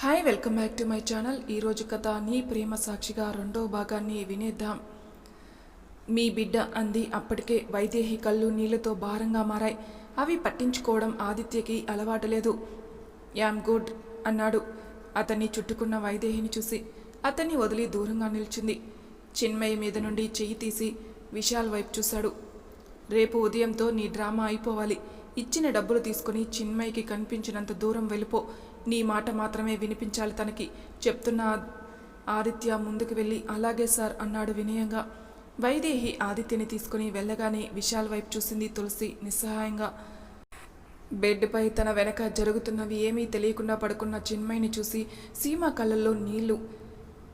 Hi welcome back to my channel ఈరోజు కథ నీ ప్రేమ సాక్షిగా రెండో భాగాన్ని వినేద్దాం. మీ బిడ్డ అంది. అప్పటికే వైదేహి కళ్ళు నీళ్ళతో భారంగా మారాయి. అవి పట్టించుకోవడం ఆదిత్యకి అలవాటు లేదు. యామ్ గుడ్ అన్నాడు. అతన్ని చుట్టుకున్న వైదేహిని చూసి అతన్ని వదిలి దూరంగా నిల్చుంది. చిన్మయ్య మీద నుండి చెయ్యి తీసి విశాల్ వైపు చూశాడు. రేపు ఉదయంతో నీ డ్రామా అయిపోవాలి. ఇచ్చిన డబ్బులు తీసుకుని చిన్మయ్యకి కనిపించినంత దూరం వెళ్ళిపో. నీ మాట మాత్రమే వినిపించాలి తనకి. చెప్తున్న ఆదిత్య ముందుకు వెళ్ళి అలాగే సార్ అన్నాడు వినయంగా. వైదేహి ఆదిత్యని తీసుకుని వెళ్ళగానే విశాల్ వైపు చూసింది తులసి నిస్సహాయంగా. బెడ్పై తన వెనక జరుగుతున్నవి ఏమీ తెలియకుండా పడుకున్న చిన్మయిని చూసి సీమ కళ్ళల్లో నీళ్ళు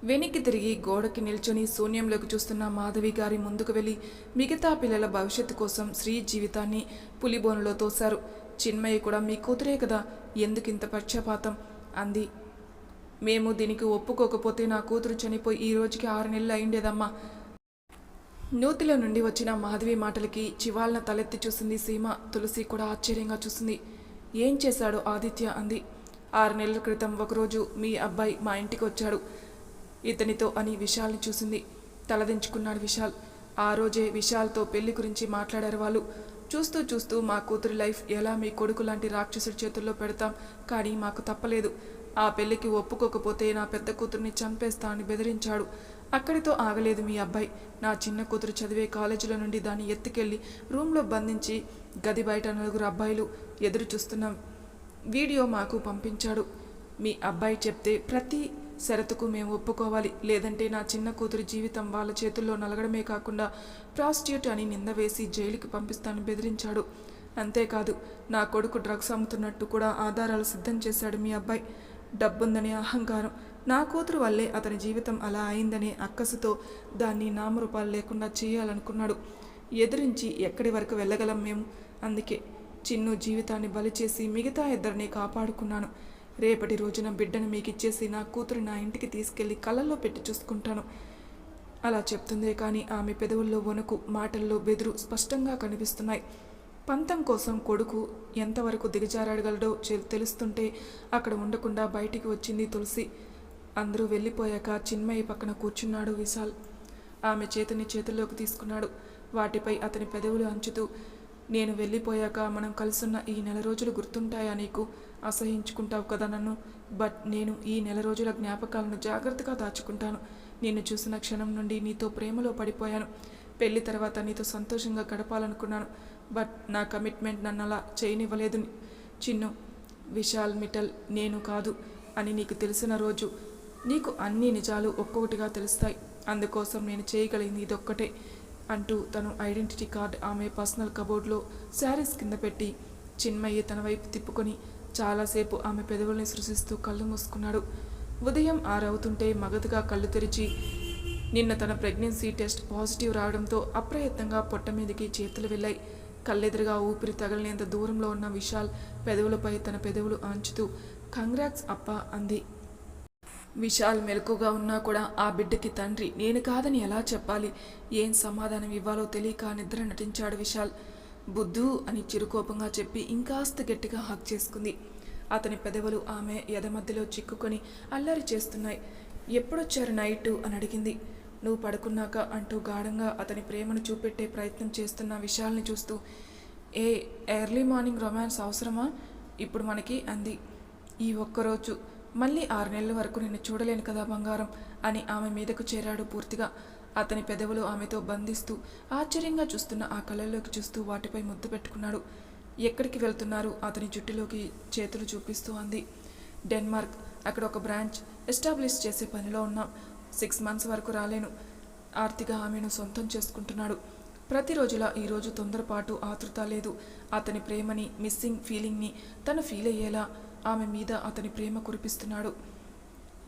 వెనక్కి తిరిగి గోడకి నిల్చొని శూన్యంలోకి చూస్తున్న మాధవి గారి ముందుకు వెళ్ళి మిగతా పిల్లల భవిష్యత్తు కోసం శ్రీ జీవితాన్ని పులిబోనులో తోశారు. చిన్మయ్య కూడా మీ కూతురే కదా ఎందుకింత పక్షపాతం? అంది. మేము దీనికి ఒప్పుకోకపోతే నా కూతురు చనిపోయి ఈ రోజుకి ఆరు నెలలు అయిండేదమ్మా. నూతిలో నుండి వచ్చిన మాధవి మాటలకి చివాలన తలెత్తి చూసింది సీమ. తులసి కూడా ఆశ్చర్యంగా చూసింది. ఏం చేశాడు ఆదిత్య? అంది. ఆరు నెలల క్రితం ఒకరోజు మీ అబ్బాయి మా ఇంటికి వచ్చాడు. ఇతనితో అని విశాల్ని చూసింది. తలదించుకున్నాడు విశాల్. ఆ రోజే విశాల్తో పెళ్ళి గురించి మాట్లాడారు వాళ్ళు. చూస్తూ చూస్తూ మా కూతురి లైఫ్ ఎలా మీ కొడుకు లాంటి రాక్షసుడి చేతుల్లో పెడతాం కానీ మాకు తప్పలేదు. ఆ పెళ్ళికి ఒప్పుకోకపోతే నా పెద్ద కూతుర్ని చంపేస్తా అని బెదిరించాడు. అక్కడితో ఆగలేదు మీ అబ్బాయి. నా చిన్న కూతురు చదివే కాలేజీలో నుండి దాన్ని ఎత్తుకెళ్ళి రూమ్లో బంధించి గది బయట నలుగురు అబ్బాయిలు ఎదురు చూస్తున్నాం వీడియో మాకు పంపించాడు. మీ అబ్బాయి చెప్తే ప్రతి షరతుకు మేము ఒప్పుకోవాలి. లేదంటే నా చిన్న కూతురి జీవితం వాళ్ళ చేతుల్లో నలగడమే కాకుండా ప్రాస్టిట్యూట్ అని నింద వేసి జైలుకి పంపిస్తాను బెదిరించాడు. అంతేకాదు నా కొడుకు డ్రగ్స్ అమ్ముతున్నట్టు కూడా ఆధారాలు సిద్ధం చేశాడు మీ అబ్బాయి. డబ్బుందనే అహంకారం. నా కూతురు వల్లే అతని జీవితం అలా అయిందనే అక్కసుతో దాన్ని నామరూపాలు లేకుండా చేయాలనుకున్నాడు. ఎదిరించి ఎక్కడి వరకు వెళ్ళగలం మేము? అందుకే చిన్ను జీవితాన్ని బలి చేసి మిగతా ఇద్దరిని కాపాడుకున్నాను. రేపటి రోజున బిడ్డను మీకు ఇచ్చేసి నా కూతురు నా ఇంటికి తీసుకెళ్ళి కళ్ళల్లో పెట్టి చూసుకుంటాను. అలా చెప్తుందే కానీ ఆమె పెదవుల్లో వణుకు మాటల్లో బెదురు స్పష్టంగా కనిపిస్తున్నాయి. పంతం కోసం కొడుకు ఎంతవరకు దిగజారాడగలడో తెలుస్తుంటే అక్కడ ఉండకుండా బయటికి వచ్చింది తులసి. అందరూ వెళ్ళిపోయాక చిన్మయ్య పక్కన కూర్చున్నాడు విశాల్. ఆమె చేతిని చేతుల్లోకి తీసుకున్నాడు. వాటిపై అతని పెదవులు అంచుతూ నేను వెళ్ళిపోయాక మనం కలుసున్న ఈ నెల రోజులు గుర్తుంటాయా నీకు? అసహించుకుంటావు కదా నన్ను. బట్ నేను ఈ నెల రోజుల జ్ఞాపకాలను జాగ్రత్తగా దాచుకుంటాను. నిన్ను చూసిన క్షణం నుండి నీతో ప్రేమలో పడిపోయాను. పెళ్ళి తర్వాత నీతో సంతోషంగా గడపాలనుకున్నాను. బట్ నా కమిట్మెంట్ నన్ను అలా చేయనివ్వలేదు. చిన్ను విశాల్ మిటల్ నేను కాదు అని నీకు తెలిసిన రోజు నీకు అన్ని నిజాలు ఒక్కొక్కటిగా తెలుస్తాయి. అందుకోసం నేను చేయగలిగింది ఇదొక్కటే. అంటూ తను ఐడెంటిటీ కార్డ్ ఆమె పర్సనల్ కబోర్డ్లో శారీస్ కింద పెట్టి చిన్మయ్య తన వైపు తిప్పుకొని చాలాసేపు ఆమె పెదవుల్ని సృశిస్తూ కళ్ళు మూసుకున్నాడు. ఉదయం ఆరవుతుంటే మగతగా కళ్ళు తెరిచి నిన్న తన ప్రెగ్నెన్సీ టెస్ట్ పాజిటివ్ రావడంతో అప్రయత్నంగా పొట్ట మీదకి చేతులు వెళ్ళాయి. కళ్ళెదురుగా ఊపిరి తగలనేంత దూరంలో ఉన్న విశాల్ పెదవులపై తన పెదవులు ఆంచుతూ కంగ్రాక్స్ అప్ప అంది. విశాల్ మెలకుగా ఉన్నా కూడా ఆ బిడ్డకి తండ్రి నేను కాదని ఎలా చెప్పాలి? ఏం సమాధానం ఇవ్వాలో తెలియక నిద్ర నటించాడు విశాల్. బుద్ధు అని చిరుకోపంగా చెప్పి ఇంకాస్త గట్టిగా హక్ చేసుకుంది. అతని పెదవులు ఆమె ఎద మధ్యలో చిక్కుకొని అల్లరి చేస్తున్నాయి. ఎప్పుడొచ్చారు నైటు? అని అడిగింది. నువ్వు పడుకున్నాక అంటూ గాఢంగా అతని ప్రేమను చూపెట్టే ప్రయత్నం చేస్తున్న విశాల్ని చూస్తూ ఏ ఎర్లీ మార్నింగ్ రొమాన్స్ అవసరమా? ఇప్పుడు మనకి అంది. ఈ ఒక్కరోజు మళ్ళీ ఆరు నెలల వరకు నిన్ను చూడలేను కదా బంగారం అని ఆమె మీదకు చేరాడు పూర్తిగా. అతని పెదవులు ఆమెతో బంధిస్తూ ఆశ్చర్యంగా చూస్తున్న ఆ కళ్ళలోకి చూస్తూ వాటిపై ముద్దు పెట్టుకున్నాడు. ఎక్కడికి వెళ్తున్నారు? అతని జుట్టులోకి చేతులు చూపిస్తూ అంది. డెన్మార్క్. అక్కడ ఒక బ్రాంచ్ ఎస్టాబ్లిష్ చేసే పనిలో ఉన్నాం. సిక్స్ మంత్స్ వరకు రాలేను. ఆర్తిగా ఆమెను సొంతం చేసుకుంటున్నాడు. ప్రతిరోజులా ఈరోజు తొందరపాటు ఆతృత లేదు. అతని ప్రేమని మిస్సింగ్ ఫీలింగ్ని తను ఫీల్ అయ్యేలా ఆమె మీద అతని ప్రేమ కురిపిస్తున్నాడు.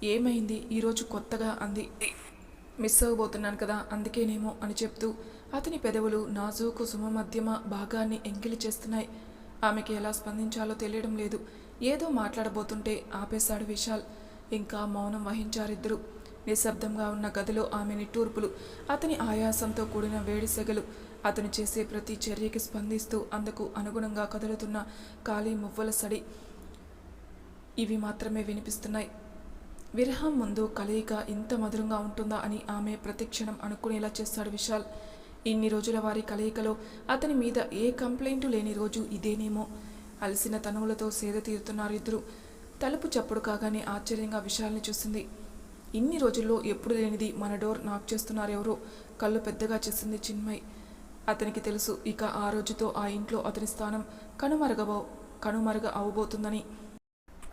ఏమైంది? ఈరోజు కొత్తగా అంది. మిస్ అవ్వబోతున్నాను కదా అందుకేనేమో అని చెప్తూ అతని పెదవులు నాజూకు సుమ మధ్యమ భాగాన్ని ఎంగిలి చేస్తున్నాయి. ఆమెకి ఎలా స్పందించాలో తెలియడం లేదు. ఏదో మాట్లాడబోతుంటే ఆపేశాడు విశాల్. ఇంకా మౌనం వహించారిద్దరు. నిశ్శబ్దంగా ఉన్న గదిలో ఆమె నిట్టూర్పులు అతని ఆయాసంతో కూడిన వేడి సెగలు అతను చేసే ప్రతి చర్యకి స్పందిస్తూ అందుకు అనుగుణంగా కదులుతున్న ఖాళీ మువ్వల సడి ఇవి మాత్రమే వినిపిస్తున్నాయి. విరహం ముందు కలయిక ఇంత మధురంగా ఉంటుందా అని ఆమె ప్రతిక్షణం అనుకునేలా చేస్తాడు విశాల్. ఇన్ని రోజుల వారి కలయికలో అతని మీద ఏ కంప్లైంట్ లేని రోజు ఇదేనేమో? అలసిన తనువులతో సేద తీరుతున్నారు ఇద్దరు. తలుపు చప్పుడు కాగానే ఆశ్చర్యంగా విశాల్ని చూసింది. ఇన్ని రోజుల్లో ఎప్పుడు లేనిది మన డోర్ నాక్ చేస్తున్నారు ఎవరో కళ్ళు పెద్దగా చేసింది చిన్మయ్. అతనికి తెలుసు ఇక ఆ రోజుతో ఆ ఇంట్లో అతని స్థానం కనుమరుగబో కనుమరుగ అవబోతుందని.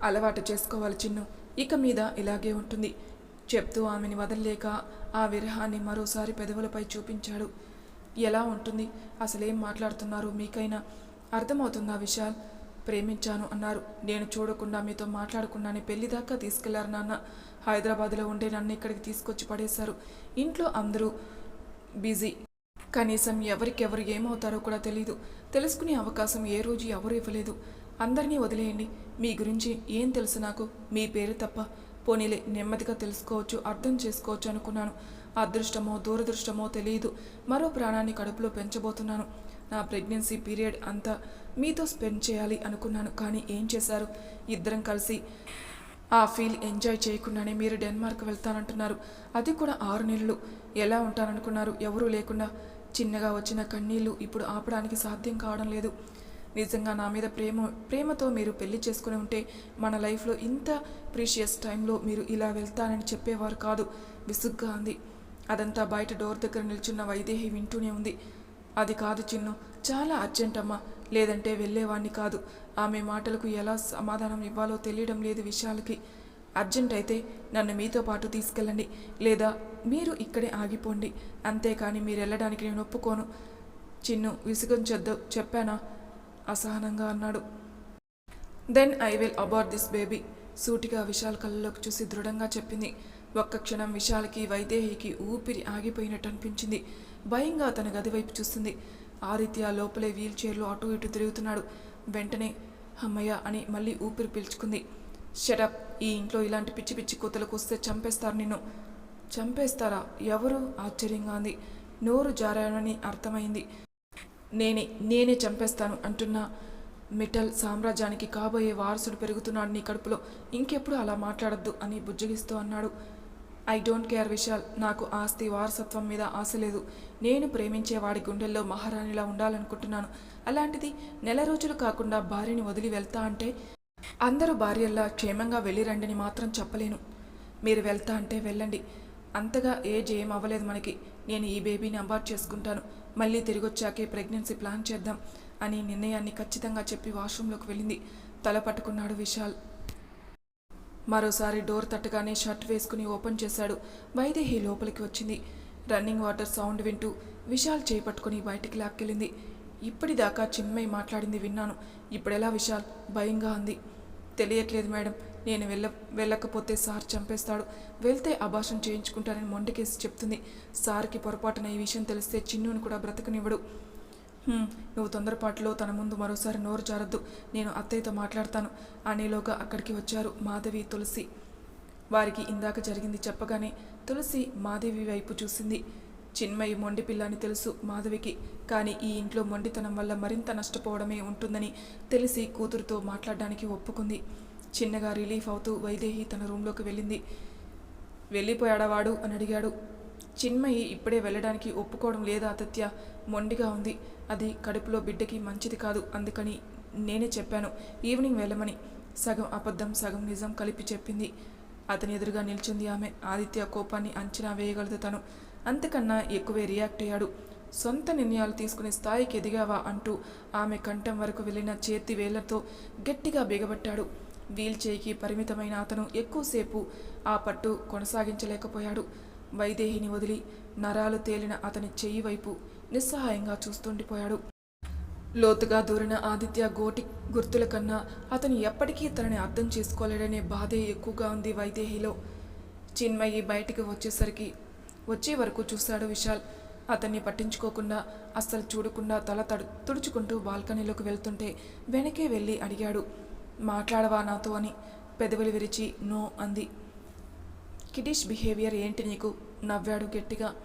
అలవాటు చేసుకోవాలి చిన్ను. ఇక మీద ఇలాగే ఉంటుంది. చెప్తూ ఆమెని వదలలేక ఆ విరహాన్ని మరోసారి పెదవులపై చూపించాడు. ఎలా ఉంటుంది? అసలేం మాట్లాడుతున్నారు? మీకైనా అర్థమవుతుందా విశాల్? ప్రేమించాను అన్నారు. నేను చూడకుండా మీతో మాట్లాడకుండానే పెళ్ళి దాకా తీసుకెళ్ళారు నాన్న. హైదరాబాద్లో ఉండే నన్ను ఇక్కడికి తీసుకొచ్చి పడేశారు. ఇంట్లో అందరూ బిజీ. కనీసం ఎవరికెవరు ఏమవుతారో కూడా తెలియదు తెలుసుకునే అవకాశం ఏ రోజు ఎవరు ఇవ్వలేదు. అందరినీ వదిలేయండి. మీ గురించి ఏం తెలుసు నాకు? మీ పేరు తప్ప. పోనీలే నెమ్మదిగా తెలుసుకోవచ్చు అర్థం చేసుకోవచ్చు అనుకున్నాను. అదృష్టమో దూరదృష్టమో తెలియదు మరో ప్రాణాన్ని కడుపులో పెంచబోతున్నాను. నా ప్రెగ్నెన్సీ పీరియడ్ అంతా మీతో స్పెండ్ చేయాలి అనుకున్నాను. కానీ ఏం చేశారు? ఇద్దరం కలిసి ఆ ఫీల్ ఎంజాయ్ చేయకుండానే మీరు డెన్మార్క్ వెళ్తానంటున్నారు. అది కూడా ఆరు నెలలు. ఎలా ఉంటాననుకున్నారు? ఎవరూ లేకుండా చిన్నగా వచ్చిన కన్నీళ్ళు ఇప్పుడు ఆపడానికి సాధ్యం కావడం లేదు. నిజంగా నా మీద ప్రేమ ప్రేమతో మీరు పెళ్ళి చేసుకుని ఉంటే మన లైఫ్లో ఇంత ప్రీషియస్ టైంలో మీరు ఇలా వెళ్తానని చెప్పేవారు కాదు. విసుగ్గా ఉంది అదంతా బయట డోర్ దగ్గర నిల్చున్న వైదేహి వింటూనే ఉంది. అది కాదు చిన్ను చాలా అర్జెంట్ అమ్మా. లేదంటే వెళ్ళేవాణ్ణి కాదు. ఆమె మాటలకు ఎలా సమాధానం ఇవ్వాలో తెలియడం లేదు విషయాలకి అర్జెంట్ అయితే నన్ను మీతో పాటు తీసుకెళ్ళండి. లేదా మీరు ఇక్కడే ఆగిపోండి. అంతేకాని మీరు వెళ్ళడానికి నేను ఒప్పుకోను. చిన్ను విసుగించొద్దు చెప్పానా? అసహనంగా అన్నాడు. Then I will abort this baby సూటిగా విశాల్ కళ్ళలోకి చూసి దృఢంగా చెప్పింది. ఒక్క క్షణం విశాల్కి వైదేహికి ఊపిరి ఆగిపోయినట్టు అనిపించింది భయంగా తన గది వైపు చూస్తుంది. ఆదిత్య లోపలే వీల్ చైర్లో అటు ఇటు తిరుగుతున్నాడు. వెంటనే అమ్మయ్య అని మళ్ళీ ఊపిరి పీల్చుకుంది. షటప్ ఈ ఇంట్లో ఇలాంటి పిచ్చి పిచ్చి కూతలకు వస్తే చంపేస్తారు నిన్ను. చంపేస్తారా? ఎవరు? ఆశ్చర్యంగా ఉంది నోరు జారానని అర్థమైంది. నేనే నేనే చంపేస్తాను అంటున్న మిటల్ సామ్రాజ్యానికి కాబోయే వారసుడు పెరుగుతున్నాడు నీ కడుపులో. ఇంకెప్పుడు అలా మాట్లాడద్దు అని బుజ్జగిస్తూ అన్నాడు. ఐ డోంట్ కేర్ విశాల్ నాకు ఆస్తి వారసత్వం మీద ఆశ లేదు. నేను ప్రేమించే వాడి గుండెల్లో మహారాణిలా ఉండాలనుకుంటున్నాను. అలాంటిది నెల రోజులు కాకుండా భార్యని వదిలి వెళ్తా అంటే అందరూ భార్యల్లా క్షేమంగా వెళ్ళిరండని మాత్రం చెప్పలేను. మీరు వెళ్తా అంటే వెళ్ళండి. అంతగా ఏజ్ ఏం అవ్వలేదు మనకి. నేను ఈ బేబీని అబార్ట్ చేసుకుంటాను. మళ్ళీ తిరిగి వచ్చాకే ప్రెగ్నెన్సీ ప్లాన్ చేద్దాం అని నిర్ణయాన్ని ఖచ్చితంగా చెప్పి వాష్రూంలోకి వెళ్ళింది. తల పట్టుకున్నాడు విశాల్. మరోసారి డోర్ తట్టగానే షర్ట్ వేసుకుని ఓపెన్ చేశాడు. వైదేహి లోపలికి వచ్చింది. రన్నింగ్ వాటర్ సౌండ్ వింటూ విశాల్ చేపట్టుకుని బయటికి లాక్కెళ్ళింది. ఇప్పటిదాకా చిన్మయి మాట్లాడింది విన్నాను. ఇప్పుడెలా విశాల్? భయంగా అంది. తెలియట్లేదు మేడం. నేను వెళ్ళ వెళ్ళకపోతే సార్ చంపేస్తాడు. వెళ్తే అభాషణ చేయించుకుంటానని మొండకేసి చెప్తుంది. సార్కి పొరపాటున ఈ విషయం తెలిస్తే చిన్నుని కూడా బ్రతకనివ్వడు. నువ్వు తొందరపాటులో తన ముందు మరోసారి నోరు జారద్దు. నేను అత్తయ్యతో మాట్లాడతాను. అనేలోగా అక్కడికి వచ్చారు మాధవి తులసి. వారికి ఇందాక జరిగింది చెప్పగానే తులసి మాధవి వైపు చూసింది. చిన్మయి మొండి పిల్ల అని తెలుసు మాధవికి కానీ ఈ ఇంట్లో మొండితనం వల్ల మరింత నష్టపోవడమే ఉంటుందని తెలిసి కూతురుతో మాట్లాడడానికి ఒప్పుకుంది. చిన్నగా రిలీఫ్ అవుతూ వైదేహి తన రూంలోకి వెళ్ళింది. వెళ్ళిపోయాడా వాడు? అని అడిగాడు. చిన్మయి ఇప్పుడే వెళ్ళడానికి ఒప్పుకోవడం లేదా అతత్య మొండిగా ఉంది. అది కడుపులో బిడ్డకి మంచిది కాదు. అందుకని నేనే చెప్పాను. ఈవినింగ్ వెళ్ళమని. సగం అబద్ధం సగం నిజం కలిపి చెప్పింది. అతని ఎదురుగా నిల్చుంది ఆమె. ఆదిత్య కోపాన్ని అంచనా వేయగలదు తను. అంతకన్నా ఎక్కువే రియాక్ట్ అయ్యాడు. సొంత నిర్ణయాలు తీసుకునే స్థాయికి ఎదిగావా అంటూ ఆమె కంఠం వరకు వెళ్ళిన చేతి వేళ్ళతో గట్టిగా బిగబట్టాడు. వీల్ చేయికి పరిమితమైన అతను ఎక్కువసేపు ఆ పట్టు కొనసాగించలేకపోయాడు. వైదేహిని వదిలి నరాలు తేలిన అతని చెయ్యి వైపు నిస్సహాయంగా చూస్తుండిపోయాడు. లోతుగా దూరిన ఆదిత్య గోటి గుర్తుల కన్నా అతను ఎప్పటికీ తనని అర్థం చేసుకోలేడనే బాధే ఎక్కువగా ఉంది వైదేహిలో. చిన్మయి బయటికి వచ్చేసరికి వచ్చే వరకు చూశాడు విశాల్. అతన్ని పట్టించుకోకుండా అస్సలు చూడకుండా తల తడు తుడుచుకుంటూ బాల్కనీలోకి వెళ్తుంటే వెనకే వెళ్ళి అడిగాడు. మాట్లాడవా నాతో అని? పెదవులు విరిచి నో అంది. కిడిష్ బిహేవియర్ ఏంటి నీకు? నవ్వాడు గట్టిగా.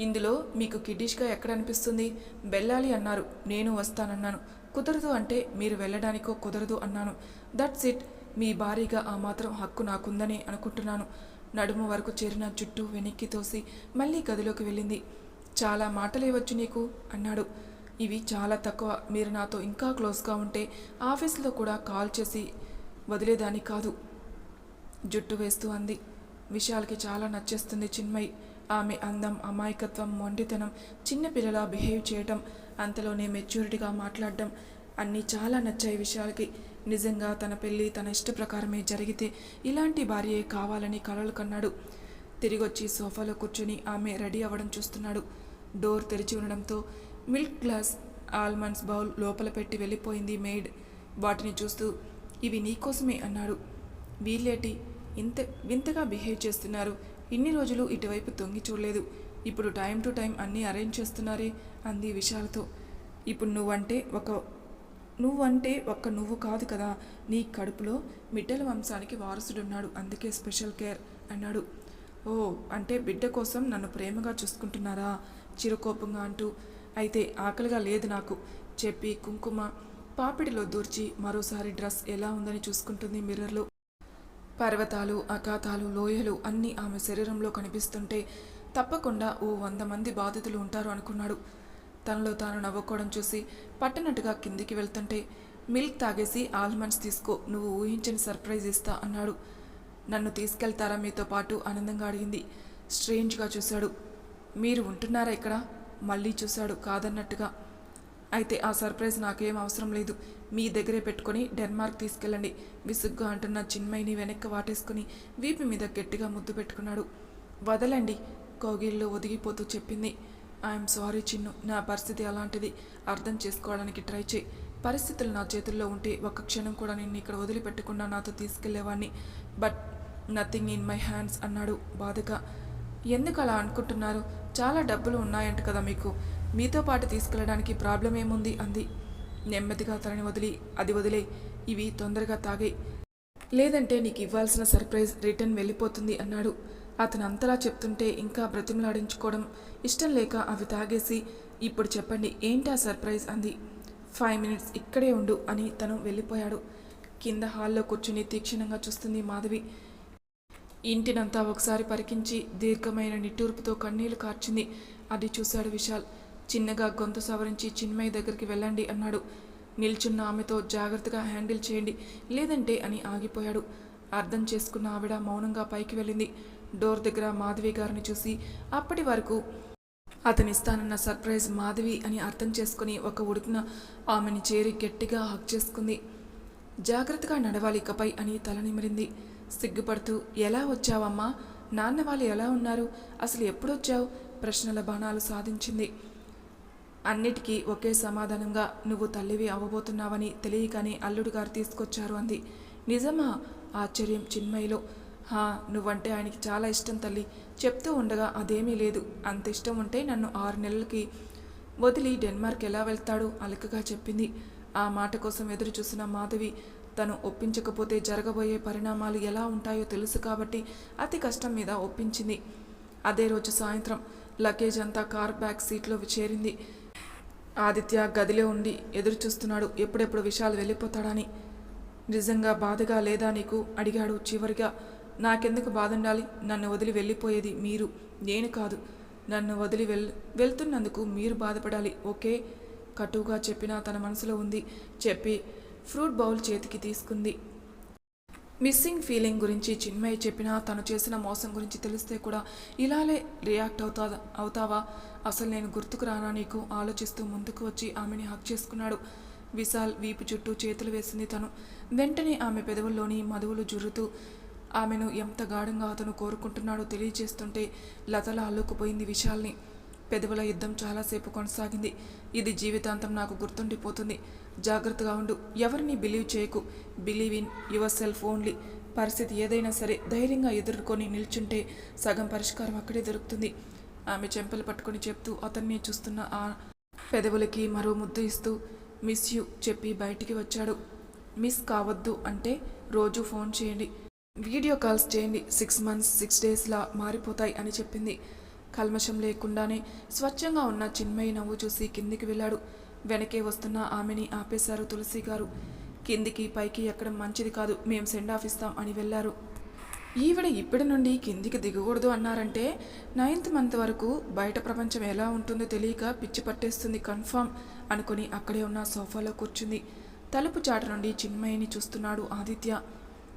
ఇందులో మీకు కిడిష్గా ఎక్కడ అనిపిస్తుంది వెళ్ళాలి అన్నారు. నేను వస్తానన్నాను. కుదరదు అంటే మీరు వెళ్ళడానికో కుదరదు అన్నాను. That's it. మీ భారీగా ఆ మాత్రం హక్కు నాకుందని అనుకుంటున్నాను. నడుము వరకు చేరిన జుట్టు వెనక్కి తోసి మళ్ళీ గదిలోకి వెళ్ళింది. చాలా మాటలేవచ్చు నీకు అన్నాడు. ఇవి చాలా తక్కువ. మీరు నాతో ఇంకా క్లోజ్గా ఉంటే ఆఫీస్లో కూడా కాల్ చేసి వదిలేదాన్ని కాదు జుట్టు వేస్తూ అంది. విశాల్కి చాలా నచ్చేస్తుంది చిన్మయి. ఆమె అందం అమాయకత్వం మొండితనం చిన్నపిల్లలా బిహేవ్ చేయటం అంతలోనే మెచ్యూరిటీగా మాట్లాడడం అన్నీ చాలా నచ్చాయి విశాల్కి. నిజంగా తన పెళ్ళి తన ఇష్ట ప్రకారమే జరిగితే ఇలాంటి భార్యే కావాలని కలలు కన్నాడు. తిరిగొచ్చి సోఫాలో కూర్చొని ఆమె రెడీ అవ్వడం చూస్తున్నాడు. డోర్ తెరిచి ఉండడంతో మిల్క్ గ్లాస్ ఆల్మండ్స్ బౌల్ లోపల పెట్టి వెళ్ళిపోయింది మేడ్ వాటిని చూస్తూ ఇవి నీకోసమే అన్నాడు. వీళ్ళేటి? ఇంత వింతగా బిహేవ్ చేస్తున్నారు. ఇన్ని రోజులు ఇటువైపు తొంగి చూడలేదు. ఇప్పుడు టైం టు టైం అన్నీ అరేంజ్ చేస్తున్నారే అంది విషయాలతో ఇప్పుడు నువ్వంటే ఒక నువ్వంటే ఒక్క నువ్వు కాదు కదా. నీ కడుపులో మిట్టల వంశానికి వారసుడున్నాడు. అందుకే స్పెషల్ కేర్ అన్నాడు. ఓ అంటే బిడ్డ కోసం నన్ను ప్రేమగా చూసుకుంటున్నారా? చిరుకోపంగా అంటూ అయితే ఆకలిగా లేదు నాకు. చెప్పి కుంకుమ పాపిడిలో దూర్చి మరోసారి డ్రెస్ ఎలా ఉందని చూసుకుంటుంది మిర్రర్లో. పర్వతాలు అఖాతాలు లోయలు అన్నీ ఆమె శరీరంలో కనిపిస్తుంటే తప్పకుండా ఓ వంద మంది బాధితులు ఉంటారు అనుకున్నాడు. తనలో తాను నవ్వుకోవడం చూసి పట్టనట్టుగా కిందికి వెళ్తుంటే మిల్క్ తాగేసి ఆల్మండ్స్ తీసుకో నువ్వు ఊహించని సర్ప్రైజ్ ఇస్తా అన్నాడు. నన్ను తీసుకెళ్తారా మీతో పాటు? ఆనందంగా అడిగింది. స్ట్రేంజ్గా చూశాడు. మీరు ఉంటున్నారా ఇక్కడ? మళ్ళీ చూశాడు కాదన్నట్టుగా. అయితే ఆ సర్ప్రైజ్ నాకేం అవసరం లేదు. మీ దగ్గరే పెట్టుకొని డెన్మార్క్ తీసుకెళ్ళండి విసుగ్గా అంటున్న చిన్మయిని వెనక్కి వాటేసుకుని వీపు మీద గట్టిగా ముద్దు పెట్టుకున్నాడు. వదలండి కోగిల్లో ఒదిగిపోతూ చెప్పింది. I'm sorry Chinnu. నా పరిస్థితి అలాంటిది. అర్థం చేసుకోవడానికి ట్రై చేయి. పరిస్థితులు నా చేతుల్లో ఉంటే ఒక్క క్షణం కూడా నిన్ను ఇక్కడ వదిలిపెట్టకుండా నాతో తీసుకెళ్ళేవాడిని but nothing in my hands అన్నాడు బాధగా. ఎందుకు అలా అనుకుంటున్నారు? చాలా డబ్బులు ఉన్నాయంట కదా మీకు. మీతో పాటు తీసుకెళ్ళడానికి ప్రాబ్లం ఏముంది? అంది. నెమ్మదిగా తనని వదిలి అది వదిలే. ఇవి తొందరగా తాగాయి. లేదంటే నీకు ఇవ్వాల్సిన సర్ప్రైజ్ రిటర్న్ వెళ్ళిపోతుంది అన్నాడు. అతను అంతలా చెప్తుంటే ఇంకా బ్రతిమలాడించుకోవడం ఇష్టం లేక అవి తాగేసి ఇప్పుడు చెప్పండి ఏంటా సర్ప్రైజ్? అంది. ఫైవ్ మినిట్స్ ఇక్కడే ఉండు అని తను వెళ్ళిపోయాడు. కింద హాల్లో కూర్చుని తీక్షణంగా చూస్తుంది మాధవి. ఇంటినంతా ఒకసారి పరికించి దీర్ఘమైన నిట్టూర్పుతో కన్నీళ్ళు కార్చింది. అది చూశాడు విశాల్. చిన్నగా గొంతు సవరించి చిన్మయ్య దగ్గరికి వెళ్ళండి అన్నాడు. నిల్చున్న ఆమెతో జాగ్రత్తగా హ్యాండిల్ చేయండి లేదంటే అని ఆగిపోయాడు. అర్థం చేసుకున్న ఆవిడ మౌనంగా పైకి వెళ్ళింది. డోర్ దగ్గర మాధవి గారిని చూసి అప్పటి వరకు అతనిస్తానన్న సర్ప్రైజ్ మాధవి అని అర్థం చేసుకుని ఒక ఉడుకున ఆమెని చేరి గట్టిగా హక్ చేసుకుంది. జాగ్రత్తగా నడవాలి ఇకపై అని తల నిమిరింది. సిగ్గుపడుతూ ఎలా వచ్చావమ్మా? నాన్న వాళ్ళు ఎలా ఉన్నారు? అసలు ఎప్పుడొచ్చావు? ప్రశ్నల బాణాలు సాధించింది. అన్నిటికీ ఒకే సమాధానంగా నువ్వు తల్లివి అవ్వబోతున్నావని తెలియగానే అల్లుడు గారు తీసుకొచ్చారు అంది. నిజమా? ఆశ్చర్యం చిన్మయిలో. హా నువ్వంటే ఆయనకి చాలా ఇష్టం తల్లి. చెప్తూ ఉండగా అదేమీ లేదు. అంత ఇష్టం ఉంటే నన్ను ఆరు నెలలకి వదిలి డెన్మార్క్ ఎలా వెళ్తాడు అలకగా చెప్పింది. ఆ మాట కోసం ఎదురు చూసిన మాధవి తను ఒప్పించకపోతే జరగబోయే పరిణామాలు ఎలా ఉంటాయో తెలుసు కాబట్టి అతి కష్టం మీద ఒప్పించింది. అదే రోజు సాయంత్రం లగేజ్ అంతా కార్ బ్యాక్ సీట్లో చేరింది. ఆదిత్య గదిలో ఉండి ఎదురు చూస్తున్నాడు. ఎప్పుడెప్పుడు విశాల్ వెళ్ళిపోతాడని. నిజంగా బాధగా లేదా నీకు? అడిగాడు చివరిగా. నాకెందుకు బాధుండాలి? నన్ను వదిలి వెళ్ళిపోయేది మీరు. నేను కాదు. నన్ను వదిలి వెళ్ వెళ్తున్నందుకు మీరు బాధపడాలి. ఓకే? కటువుగా చెప్పినా తన మనసులో ఉంది. చెప్పి ఫ్రూట్ బౌల్ చేతికి తీసుకుంది. మిస్సింగ్ ఫీలింగ్ గురించి చిన్మయ్య చెప్పినా తను చేసిన మోసం గురించి తెలిస్తే కూడా ఇలానే రియాక్ట్ అవుతా అవుతావా? అసలు నేను గుర్తుకు రానా నీకు? ఆలోచిస్తూ ముందుకు వచ్చి ఆమెని హక్ చేసుకున్నాడు. విశాల్ వీపు చుట్టూ చేతులు వేసింది తను. వెంటనే ఆమె పెదవుల్లోని మధువులు జుర్రుతూ ఆమెను ఎంత గాఢంగా అతను కోరుకుంటున్నాడో తెలియజేస్తుంటే లతల అల్లుకుపోయింది విశాల్ని. పెదవుల యుద్ధం చాలాసేపు కొనసాగింది. ఇది జీవితాంతం నాకు గుర్తుండిపోతుంది. జాగ్రత్తగా ఉండు. ఎవరిని బిలీవ్ చేయకు. Believe in yourself only. పరిస్థితి ఏదైనా సరే ధైర్యంగా ఎదుర్కొని నిల్చుంటే సగం పరిష్కారం అక్కడే దొరుకుతుంది. ఆమె చెంపలు పట్టుకొని చెప్తూ అతన్ని చూస్తున్న ఆ పెదవులకి మరో ముద్దు ఇస్తూ మిస్ యూ చెప్పి బయటికి వచ్చాడు. మిస్ కావద్దు అంటే రోజు ఫోన్ చేయండి. వీడియో కాల్స్ చేయండి. సిక్స్ మంత్స్ సిక్స్ డేస్లా మారిపోతాయి అని చెప్పింది. కల్మషం లేకుండానే స్వచ్ఛంగా ఉన్న చిన్మయి నవ్వు చూసి కిందికి వెళ్ళాడు. వెనకే వస్తున్న ఆమెని ఆపేశారు తులసి గారు. కిందికి పైకి ఎక్కడం మంచిది కాదు. మేము సెండ్ ఆఫ్ ఇస్తాం అని వెళ్ళారు. ఈవిడ ఇప్పటి నుండి కిందికి దిగకూడదు అన్నారంటే నైన్త్ మంత్ వరకు బయట ప్రపంచం ఎలా ఉంటుందో తెలియక పిచ్చి పట్టేస్తుంది కన్ఫామ్ అనుకుని అక్కడే ఉన్న సోఫాలో కూర్చుంది. తలుపు చాటు నుండి చిన్మయిని చూస్తున్నాడు ఆదిత్య.